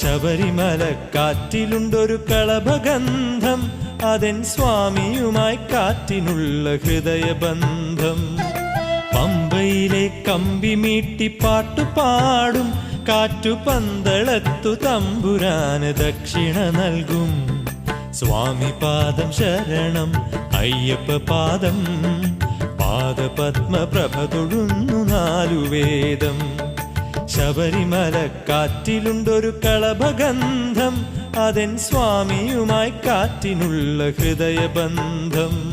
ശബരിമല കാറ്റിലുണ്ടൊരു കളഭഗന്ധം അതൻ സ്വാമിയുമായി കാറ്റിനുള്ള ഹൃദയബന്ധം. പമ്പയിലെ കമ്പി മീട്ടി പാട്ടുപാടും കാറ്റു പന്തളത്തു തമ്പുരാന് ദക്ഷിണ നൽകും. സ്വാമി പാദം ശരണം അയ്യപ്പ പാദം പാദപത്മപ്രഭ തൊഴുന്നു നാലു വേദം. ശബരിമല കാറ്റിലുണ്ടൊരു കളഭഗന്ധം അതൻ സ്വാമിയുമായി കാറ്റിനുള്ള ഹൃദയബന്ധം.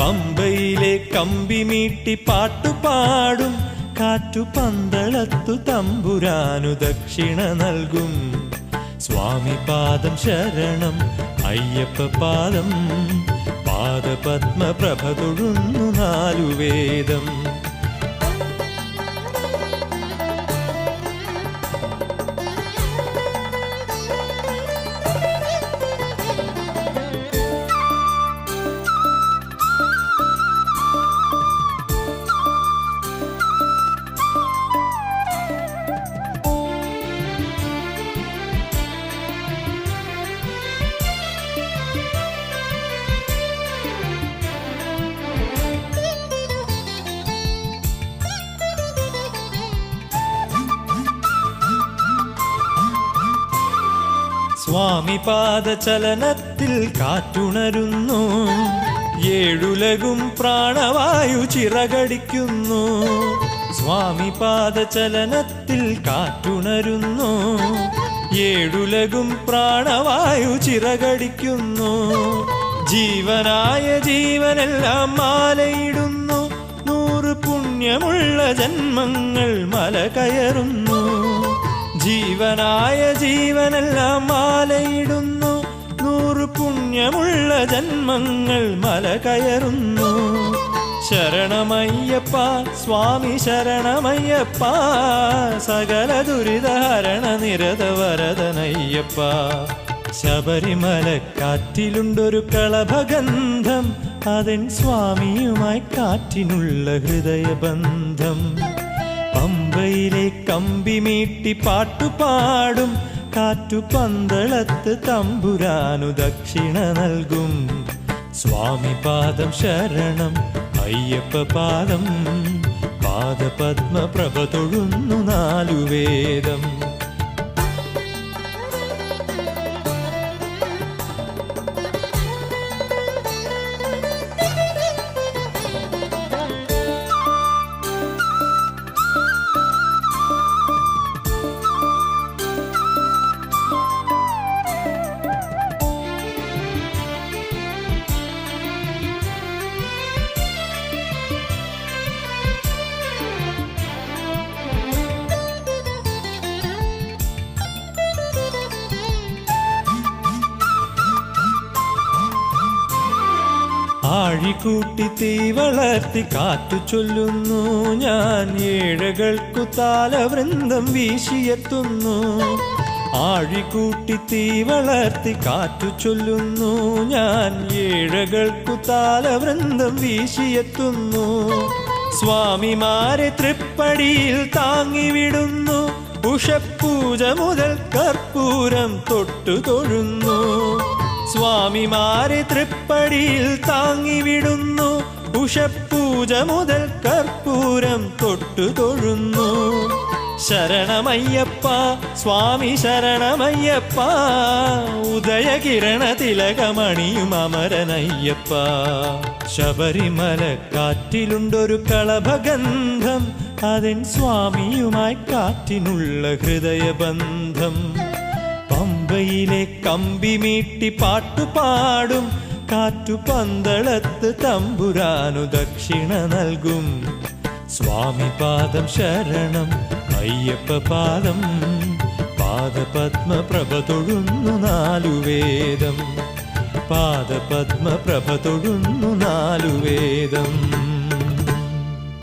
പമ്പയിലെ കമ്പി മീട്ടി പാട്ടുപാടും കാറ്റു പന്തളത്തു തമ്പുരാനു ദക്ഷിണ നൽകും. സ്വാമി പാദം ശരണം അയ്യപ്പ പാദം പാദപത്മപ്രഭ തൊഴുന്നു നാലു സ്വാമി പാദചലനത്തിൽ കാറ്റുണരുന്നു. ഏഴുലകും പ്രാണവായു ചിറകടിക്കുന്നു. സ്വാമി പാദചലനത്തിൽ കാറ്റുണരുന്നു. ഏഴുലകും പ്രാണവായു ചിറകടിക്കുന്നു. ജീവനായ ജീവനെല്ലാം മാലയിടുന്നു. നൂറ് പുണ്യമുള്ള ജന്മങ്ങൾ മല കയറുന്നു ജീവനായ ജീവനെല്ലാം മാലയിടുന്നു. നൂറ് പുണ്യമുള്ള ജന്മങ്ങൾ മല കയറുന്നു. ശരണമയ്യപ്പ സ്വാമി ശരണമയ്യപ്പ സകല ദുരിതഹരണ നിരത വരദനയ്യപ്പ. ശബരിമല കാറ്റിലുണ്ടൊരു കളഭഗന്ധം അതൻ സ്വാമിയുമായി കാറ്റിനുള്ള ഹൃദയബന്ധം. പമ്പയിലെ കമ്പി മീട്ടി പാട്ടുപാടും. കാറ്റു പന്തളത്ത് തമ്പുരാനു ദക്ഷിണ നൽകും. സ്വാമി പാദം ശരണം അയ്യപ്പ പാദം. പാദപത്മപ്രഭ തൊഴുന്നു നാലു ആഴിക്കൂട്ടി തീ വളർത്തി കാത്തു ചൊല്ലുന്നു. ഞാൻ ഏഴകൾക്കു താലവൃന്ദം വീശിയെത്തുന്നു. ആഴിക്കൂട്ടി തീ വളർത്തി കാറ്റു ചൊല്ലുന്നു. ഞാൻ ഏഴകൾക്കു താലവൃന്ദം വീശിയെത്തുന്നു. സ്വാമിമാരെ തൃപ്പടിയിൽ താങ്ങിവിടുന്നു ഉഷപ്പൂജ മുതൽ കർപ്പൂരം തൊട്ടു തൊഴുന്നു. സ്വാമിമാരെ തൃപ്പടിയിൽ താങ്ങിവിടുന്നു ഉഷപ്പൂജ മുതൽ കർപ്പൂരം തൊട്ടു തൊഴുന്നു. ശരണമയ്യപ്പ സ്വാമി ശരണമയ്യപ്പ ഉദയകിരണ തിലകമണിയും അമരനയ്യപ്പ. ശബരിമല കാറ്റിലുണ്ടൊരു കളഭഗന്ധം അതിൻ സ്വാമിയുമായി കാറ്റിനുള്ള ഹൃദയബന്ധം. പമ്പയിലെ കമ്പി മീട്ടി പാട്ടുപാടും. കാറ്റു പന്തളത്ത് തമ്പുരാനു ദക്ഷിണ നൽകും. സ്വാമി പാദം ശരണം അയ്യപ്പ പാദം. പാദപത്മപ്രഭ തൊഴുന്നു നാലു വേദം. പാദപത്മപ്രഭ തൊഴുന്നു നാലു വേദം.